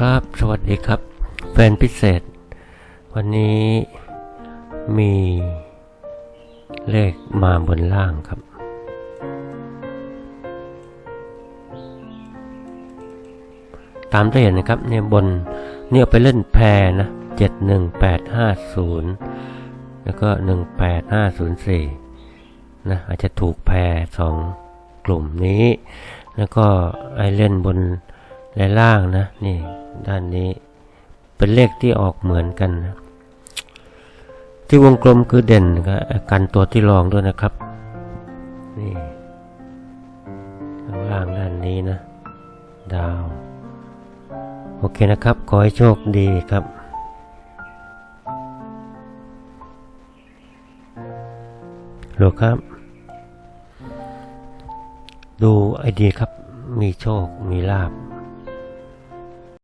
ครับ สวัสดีครับ แฟนพิเศษ วันนี้มีเลขมาบนล่างครับ ตามที่เห็นนะครับเนี่ยบนเนี่ยไปเล่นแพรนะเจ็ดหนึ่งแปดห้าศูนย์แล้วก็หนึ่งแปดห้าศูนย์สี่นะอาจจะถูกแพรสองกลุ่มนี้ แล้วก็ไอเล่นบน และล่างนะ นี่ ด้านนี้ เป็นเลขที่ออกเหมือนกันนะที่วงกลมคือเด่นก็กันตัวที่รองด้วยนะครับ นี่ข้างล่างด้านนี้นะ ดาว โอเคนะครับ ขอให้โชคดีครับโหลครับ ดูไอดีครับ มีโชค มีลาบ